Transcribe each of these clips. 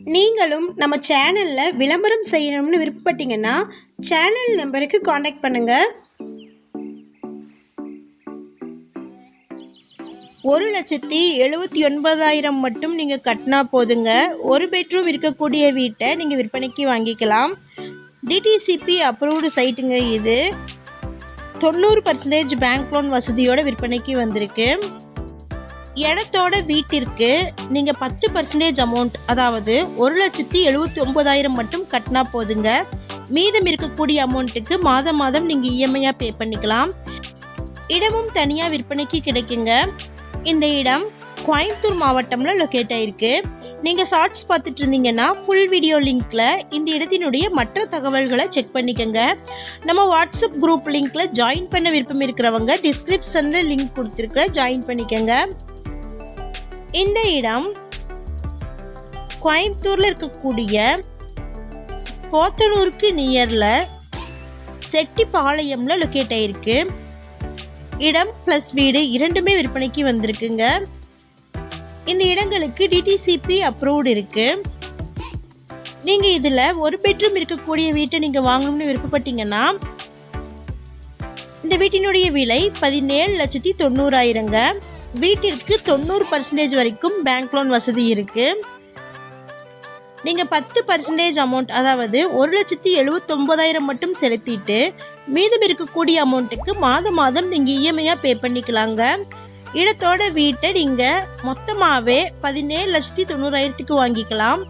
நீங்களும் நம்ம சேனலில் விளம்பரம் செய்யணும்னு விருப்பப்பட்டீங்கன்னா சேனல் நம்பருக்கு காண்டாக்ட் பண்ணுங்கள் ஒரு லட்சத்தி எழுபத்தி ஒன்பதாயிரம் மட்டும் நீங்கள் கட்டினா போதுங்க. ஒரு பெட்ரூம் இருக்கக்கூடிய வீட்டை நீங்கள் விற்பனைக்கு வாங்கிக்கலாம். டிடிசிபி அப்ரூவ்டு சைட்டுங்க இது. தொண்ணூறு பர்சன்டேஜ் பேங்க் லோன் வசதியோட விற்பனைக்கு வந்திருக்கு. இடத்தோட வீட்டிற்கு நீங்கள் பத்து பர்சன்டேஜ் அமௌண்ட் அதாவது ஒரு லட்சத்தி எழுபத்தி ஒம்பதாயிரம் மட்டும் கட்டினா போதுங்க. மீதம் இருக்கக்கூடிய அமௌண்ட்டுக்கு மாதம் மாதம் நீங்கள் இஎம்ஐயாக பே பண்ணிக்கலாம். இடமும் தனியாக விற்பனைக்கு கிடைக்குங்க. இந்த இடம் கோயம்புத்தூர் மாவட்டம்ல லொக்கேட் ஆயிருக்கு. நீங்கள் ஷார்ட்ஸ் பார்த்துட்டு இருந்தீங்கன்னா ஃபுல் வீடியோ லிங்க்ல இந்த இடத்தினுடைய மற்ற தகவல்களை செக் பண்ணிக்கோங்க. நம்ம வாட்ஸ்அப் குரூப் லிங்க்ல ஜாயின் பண்ண விருப்பம் இருக்கிறவங்க டிஸ்கிரிப்ஷன்ல லிங்க் கொடுத்துருக்க ஜாயின் பண்ணிக்கோங்க. இந்த இடம் கோயம்புத்தூரில் இருக்கக்கூடிய போத்தனூருக்கு நியரில் செட்டிப்பாளையமில் லொக்கேட் ஆகிருக்கு இடம் ப்ளஸ் வீடு இரண்டுமே விற்பனைக்கு வந்திருக்குங்க. இந்த இடங்களுக்கு டிடிசிபி அப்ரூவ்டு இருக்குது நீங்கள் இதில் ஒரு பெட்ரூம் இருக்கக்கூடிய வீட்டை நீங்கள் வாங்கணும்னு விருப்பப்பட்டீங்கன்னா இந்த வீட்டினுடைய விலை பதினேழு லட்சத்தி தொண்ணூறாயிரங்க. வீட்டிற்கு தொண்ணூறு பர்சன்டேஜ் வரைக்கும் பேங்க் லோன் வசதி இருக்குது நீங்கள் பத்து பர்சன்டேஜ் அமௌண்ட் அதாவது ஒரு லட்சத்தி எழுபத்தொம்போதாயிரம் மட்டும் செலுத்திட்டு மீதம் இருக்கக்கூடிய அமௌண்ட்டுக்கு மாதம் மாதம் நீங்கள் இஎம்ஐயாக பே பண்ணிக்கலாங்க. இடத்தோட வீட்டை நீங்கள் மொத்தமாகவே பதினேழு லட்சத்தி தொண்ணூறாயிரத்துக்கு வாங்கிக்கலாம்.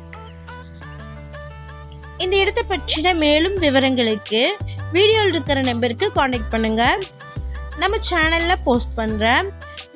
இந்த இடத்தை பற்றின மேலும் விவரங்களுக்கு வீடியோவில் இருக்கிற நம்பருக்கு காண்டாக்ட் பண்ணுங்கள் நம்ம சேனலில் போஸ்ட் பண்ணுறேன்